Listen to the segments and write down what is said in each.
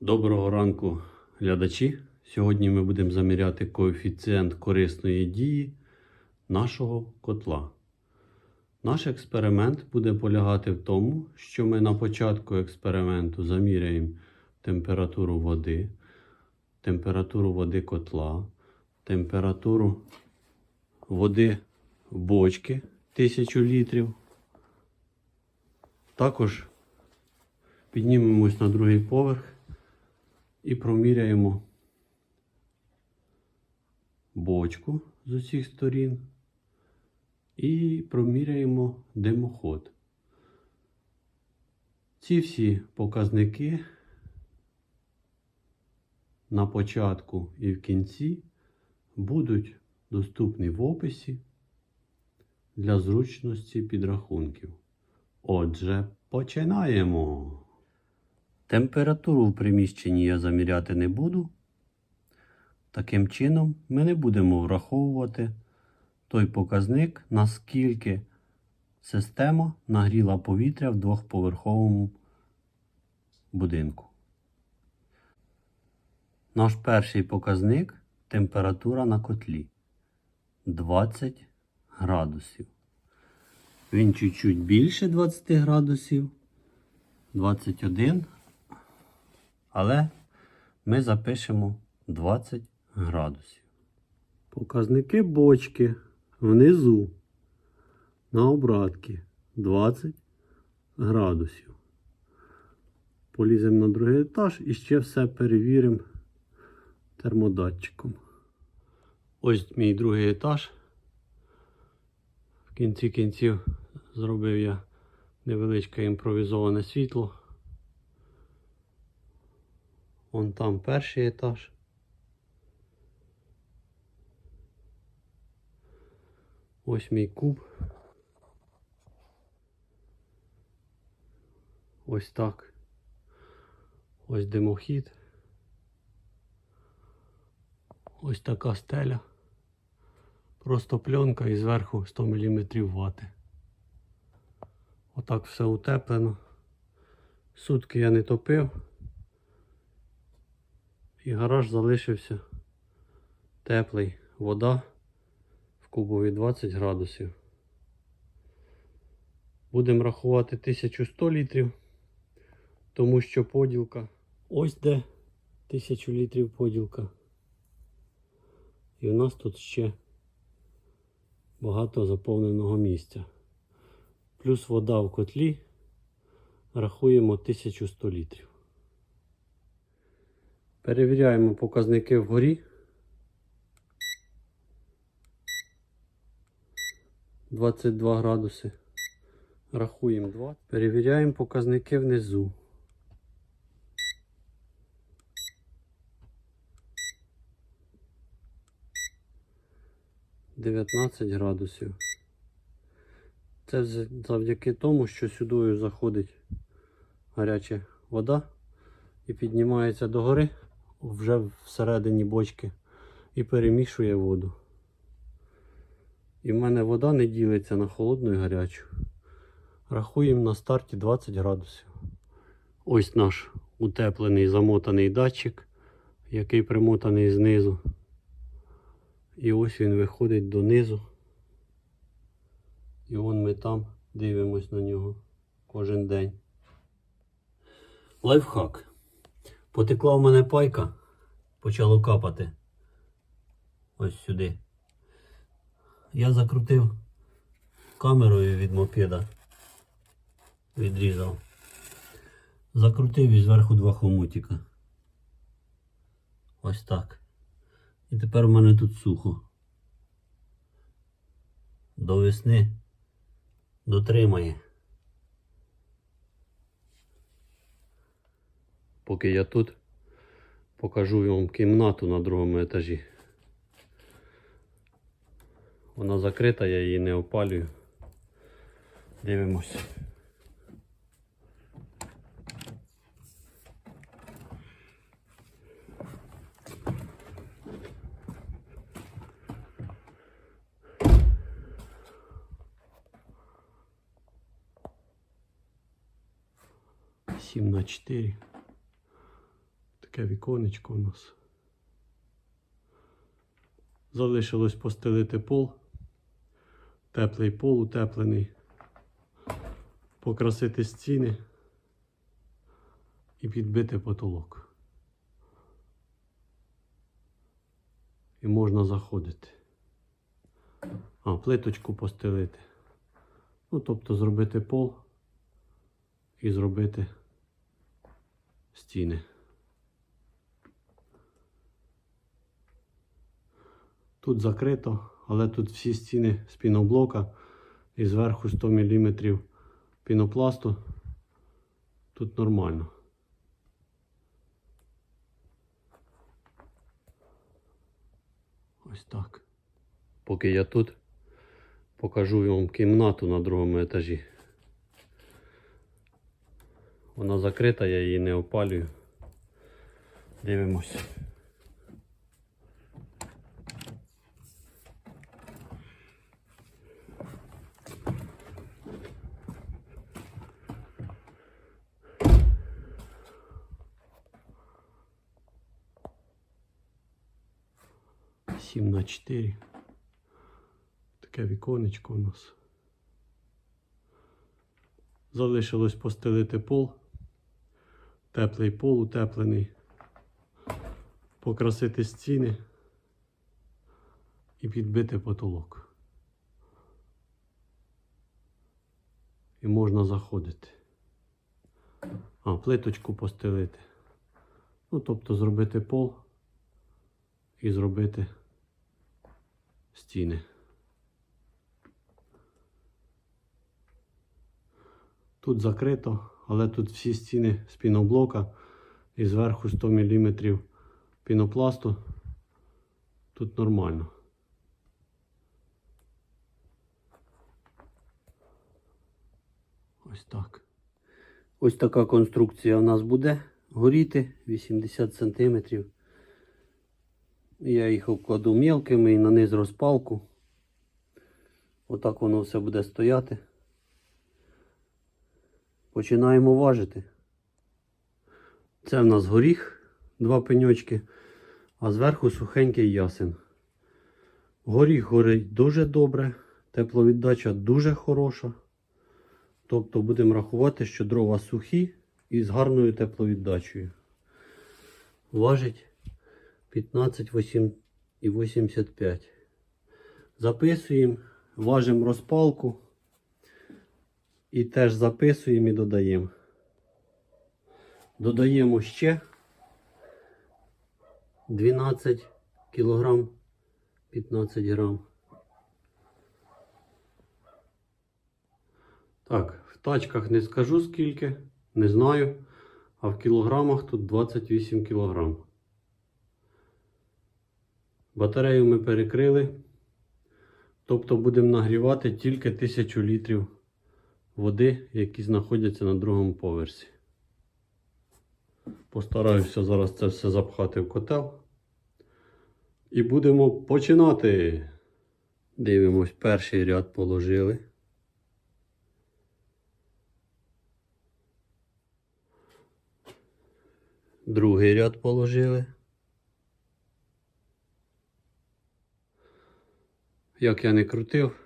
Доброго ранку, глядачі. Сьогодні ми будемо заміряти коефіцієнт корисної дії нашого котла. Наш експеримент буде полягати в тому, що ми на початку експерименту заміряємо температуру води, температуру води котла, температуру води бочки 1000 літрів. Також піднімемось на другий поверх і проміряємо бочку з усіх сторін і проміряємо димоход. Ці всі показники на початку і в кінці будуть доступні в описі для зручності підрахунків. Отже, починаємо. Температуру в приміщенні я заміряти не буду. Таким чином, ми не будемо враховувати той показник, наскільки система нагріла повітря в двохповерховому будинку. Наш перший показник температура на котлі 20 градусів. Він чуть-чуть більше 20 градусів, 21 але ми запишемо 20 градусів. Показники бочки внизу на обратки 20 градусів. Поліземо на другий етаж і ще все перевіримо термодатчиком. Ось мій другий етаж. В кінці кінців зробив я невеличке імпровізоване світло. Вон там перший етаж. Ось мій куб. Ось так. Ось димохід. Ось така стеля. Просто пленка і зверху 100 мм вати. Отак все утеплено. Сутки я не топив. І гараж залишився теплий. Вода в кубові 20 градусів. Будемо рахувати 1100 літрів, тому що поділка. Ось де 1000 літрів поділка. І в нас тут ще багато заповненого місця. Плюс вода в котлі. Рахуємо 1100 літрів. Перевіряємо показники вгорі. 22 градуси. Рахуємо 2. Перевіряємо показники внизу. Дев'ятнадцять градусів. Це завдяки тому, що сюди заходить гаряча вода і піднімається догори вже всередині бочки і перемішує воду. І в мене вода не ділиться на холодну і гарячу. Рахуємо на старті 20 градусів. Ось наш утеплений замотаний датчик, який примотаний знизу. І ось він виходить донизу. І вон ми там дивимось на нього кожен день. Лайфхак. Потекла в мене пайка, почало капати. Ось сюди. Я закрутив камерою від мопеда. Відрізав. Закрутив і зверху два хомутика. Ось так. І тепер у мене тут сухо. До весни дотримає. Поки я тут покажу вам кімнату на другому етажі. Вона закрита, я її не опалюю. Дивимось. Сім на чотири. Таке віконечко у нас. Залишилось постелити пол. Теплий пол утеплений. Покрасити стіни і підбити потолок. І можна заходити. А, плиточку постелити. Ну, тобто зробити пол і зробити стіни. Тут закрито, але тут всі стіни з піноблока і зверху 100 мм пінопласту. Тут нормально. Ось так. Поки я тут покажу вам кімнату на другому етажі. Вона закрита, я її не опалюю. Дивимось. Сім на чотири. Таке віконечко у нас. Залишилось постелити пол. Теплий пол утеплений. Покрасити стіни і підбити потолок. І можна заходити. А, плиточку постелити. Ну, тобто зробити пол і зробити стіни. Тут закрито, але тут всі стіни з піноблока і зверху 100 мм пінопласту. Тут нормально. Ось так. Ось така конструкція у нас буде горіти 80 см. Я їх обкладу мілкими і на низ розпалку. Отак воно все буде стояти. Починаємо важити. Це в нас горіх, два пеньочки, а зверху сухенький ясен. Горіх горить дуже добре, тепловіддача дуже хороша. Тобто будемо рахувати, що дрова сухі і з гарною тепловіддачею. Важить 15,85. Записуємо, важимо розпалку. І теж записуємо і додаємо. Додаємо ще 12 кілограм 15 грам. Так, в тачках не скажу скільки, не знаю. А в кілограмах тут 28 кілограм. Батарею ми перекрили. Тобто будемо нагрівати тільки 1000 літрів води, які знаходяться на другому поверсі. Постараюся зараз це все запхати в котел. І будемо починати. Дивимось, перший ряд положили. Другий ряд положили. Як я не крутив,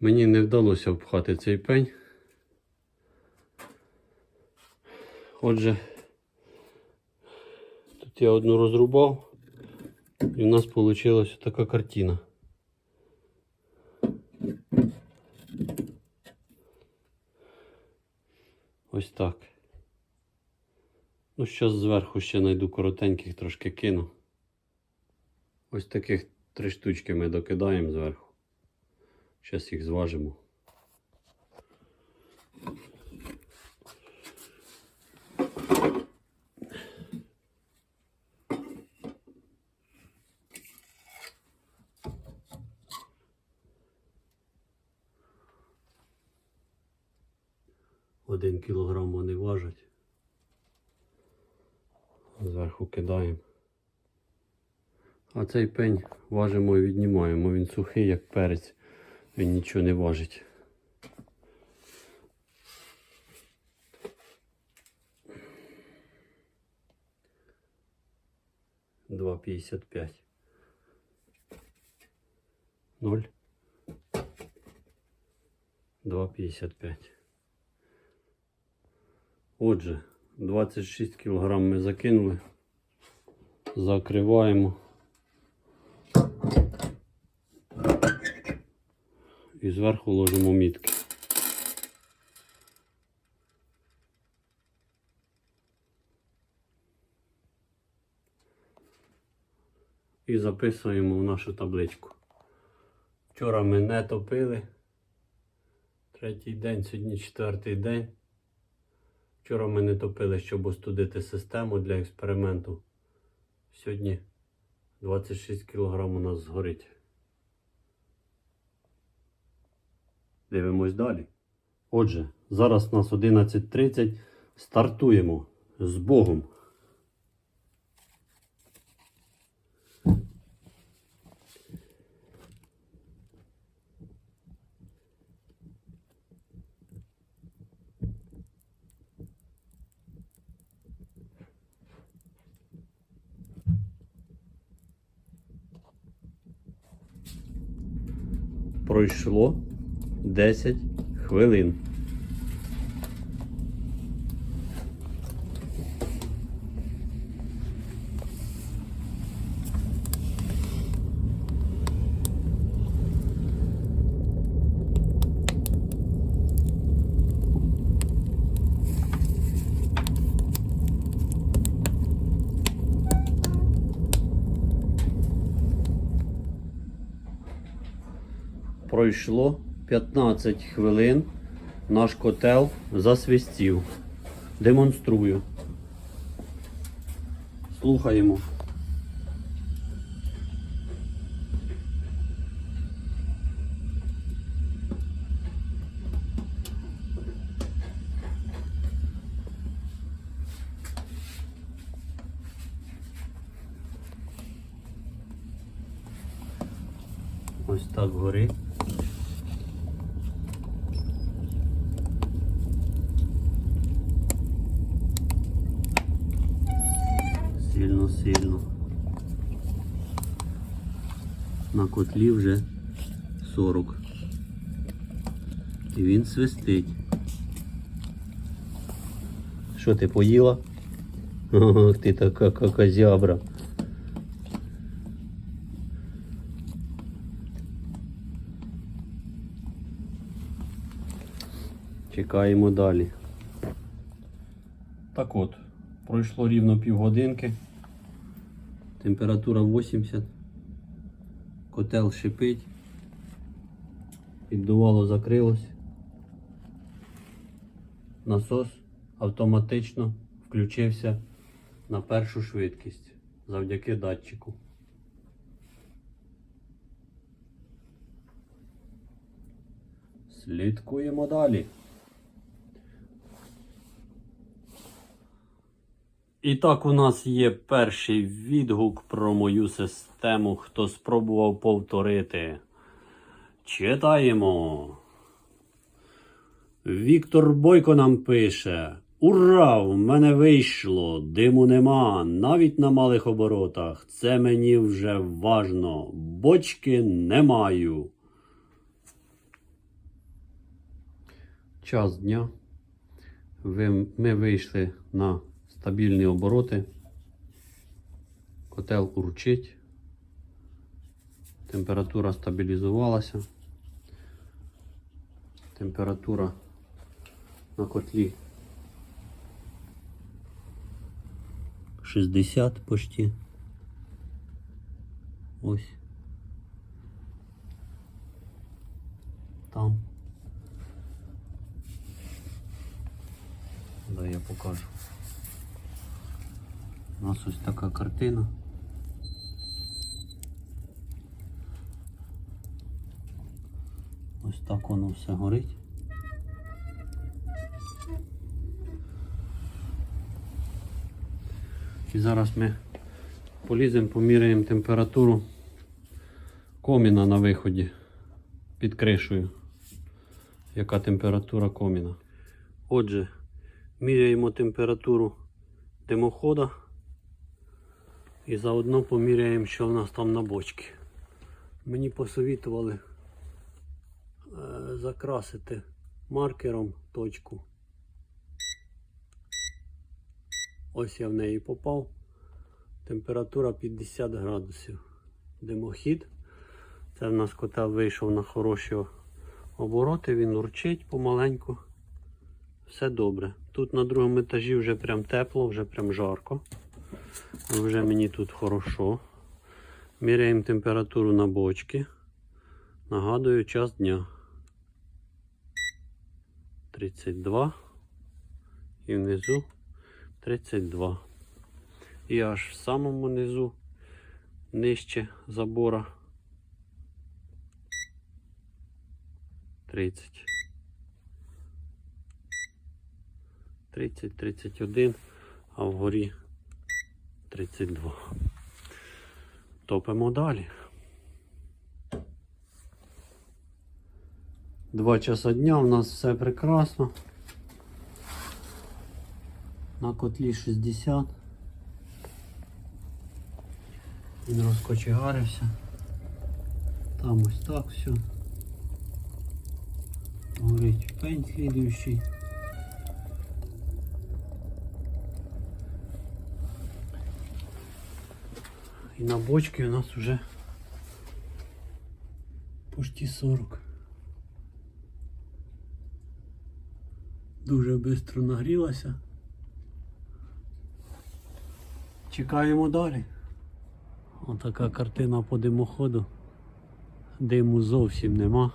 Мені не вдалося впхати цей пень. Отже, тут я одну розрубав і в нас вийшла така картина. Ось так. Ну, зараз зверху ще знайду коротеньких, трошки кину. Ось таких три штучки ми докидаємо зверху. Зараз їх зважимо. Один кілограм вони важать. Зверху кидаємо. А цей пень важимо і віднімаємо. Він сухий, як перець. Він нічого не важить. 2,55. 0. 2,55. Отже, 26 кг ми закинули. Закриваємо. І зверху ложимо мітки. І записуємо в нашу табличку. Вчора ми не топили. Третій день, сьогодні четвертий день. Вчора ми не топили, щоб остудити систему для експерименту. Сьогодні 26 кг у нас згорить. Дивимось далі. Отже, зараз у нас 11.30. Стартуємо з Богом. Пройшло 10 хвилин. Пройшло 15 хвилин. Наш котел засвистів. Демонструю. Слухаємо. Ось так горить. Сильно, сильно. На котлі вже 40. І він свистить. Що ти поїла? Ох, ти така козябра. Чекаємо далі. Так от, пройшло рівно півгодинки. Температура 80. Котел шипить. Піддувало закрилось. Насос автоматично включився на першу швидкість завдяки датчику. Слідкуємо далі. І так, у нас є перший відгук про мою систему, хто спробував повторити. Читаємо. Віктор Бойко нам пише: Ура! В мене вийшло! Диму нема, навіть на малих оборотах. Це мені вже важно. Бочки не маю. Час дня. Ми вийшли на стабільні обороти. Котел урчить. Температура стабілізувалася. Температура на котлі 60 почти. Ось. Там. Да, я покажу. У нас ось така картина. Ось так воно все горить. І зараз ми поліземо, поміряємо температуру коміна на виході під кришею. Яка температура коміна. Отже, міряємо температуру димохода. І заодно поміряємо, що в нас там на бочці. Мені посовітували е, закрасити маркером точку. Ось я в неї попав. Температура 50 градусів. Димохід. Це в нас котел вийшов на хороші обороти, він урчить помаленьку. Все добре. Тут на другому етажі вже прям тепло, вже прям жарко. Вже мені тут хорошо. Міряємо температуру на бочці. Нагадую, час дня. 32. І внизу 32. І аж в самому низу, нижче забора. 30. 30, 31, а вгорі 32. Топимо далі. Два часа дня у нас все прекрасно. На котлі 60. Він розкочегарився. Там ось так все. Горить пень слідуючий. І на бочці у нас вже почти 40. Дуже швидко нагрілася. Чекаємо далі. Отака картина по димоходу. Диму зовсім нема.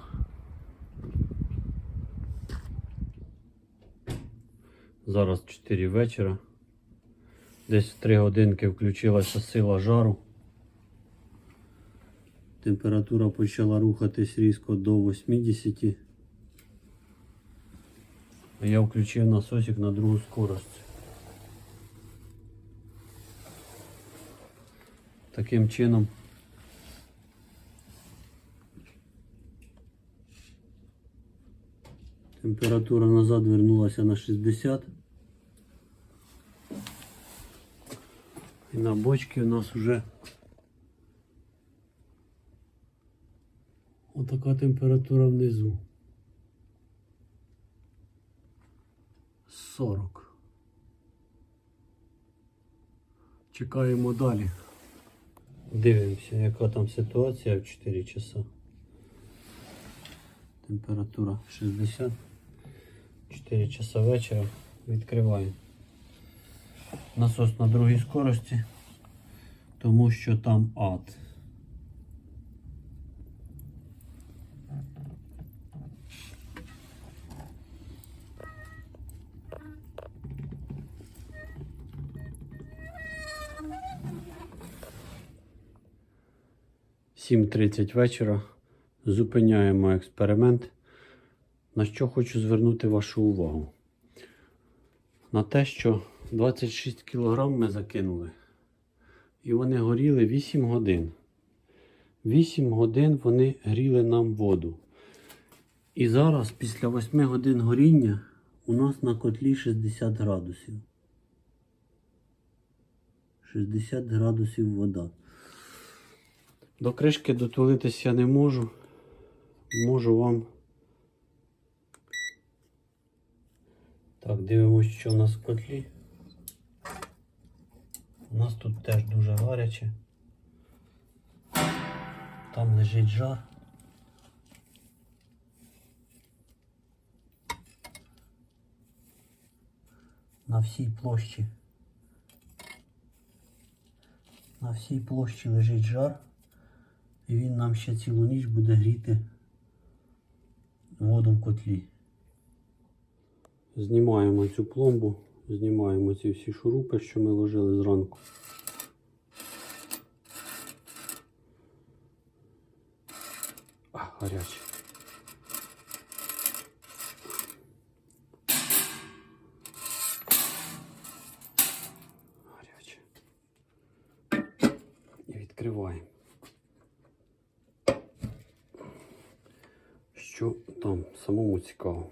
Зараз 4 вечора. Десь 3 годинки включилася сила жару. Температура почала рухатись різко до 80. Я включив насосик на другу скорость. Таким чином температура назад вернулася на 60. І на бочці у нас вже Отака температура внизу. 40. Чекаємо далі. Дивимося, яка там ситуація в 4 часа. Температура 60. 4 часа вечора. Відкриваємо. Насос на другій скорості, тому що там ад. Сім тридцять вечора. Зупиняємо експеримент. На що хочу звернути вашу увагу? На те, що 26 кг ми закинули. І вони горіли 8 годин. 8 годин вони гріли нам воду. І зараз, після 8 годин горіння, у нас на котлі 60 градусів. 60 градусів вода. До кришки дотулитись я не можу. Можу вам. Так, дивимося, що у нас в котлі. У нас тут теж дуже гаряче. Там лежить жар. На всій площі. На всій площі лежить жар. І він нам ще цілу ніч буде гріти воду в котлі. Знімаємо цю пломбу, знімаємо ці всі шурупи, що ми ложили зранку. А, гаряче. Самому цікаво.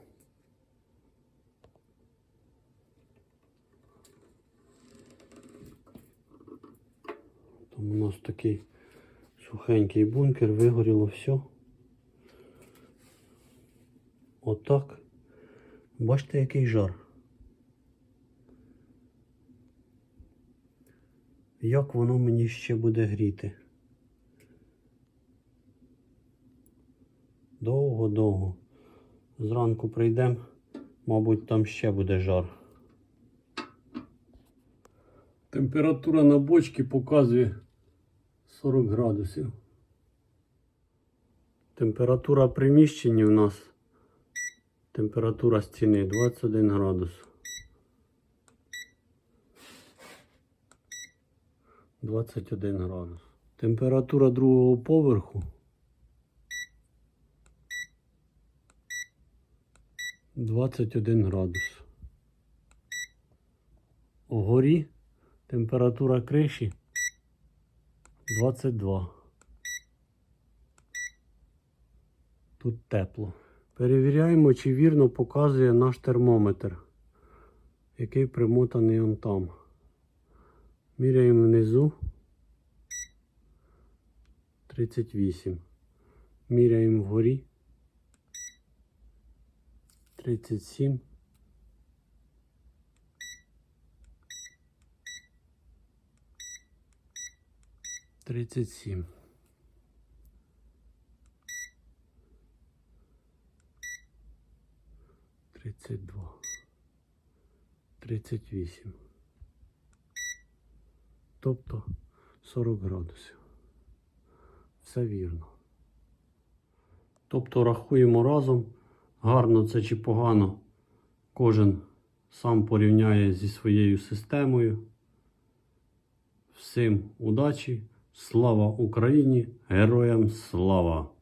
Там у нас такий сухенький бункер, вигоріло все. Отак. Бачите, який жар. Як воно мені ще буде гріти? Довго-довго. Зранку прийдемо, мабуть, там ще буде жар. Температура на бочці показує 40 градусів. Температура приміщення у нас. Температура стіни 21 градус. 21 градус. Температура другого поверху. 21 градус. Вгорі температура криші 22. Тут тепло. Перевіряємо, чи вірно показує наш термометр, який примотаний он там. Міряємо внизу 38. Міряємо вгорі 37. Тридцять сім. Тридцять два. Тридцять вісім. Тобто 40 градусів. Все вірно. Тобто рахуємо разом, гарно це чи погано, кожен сам порівняє зі своєю системою. Всім удачі, слава Україні, героям слава!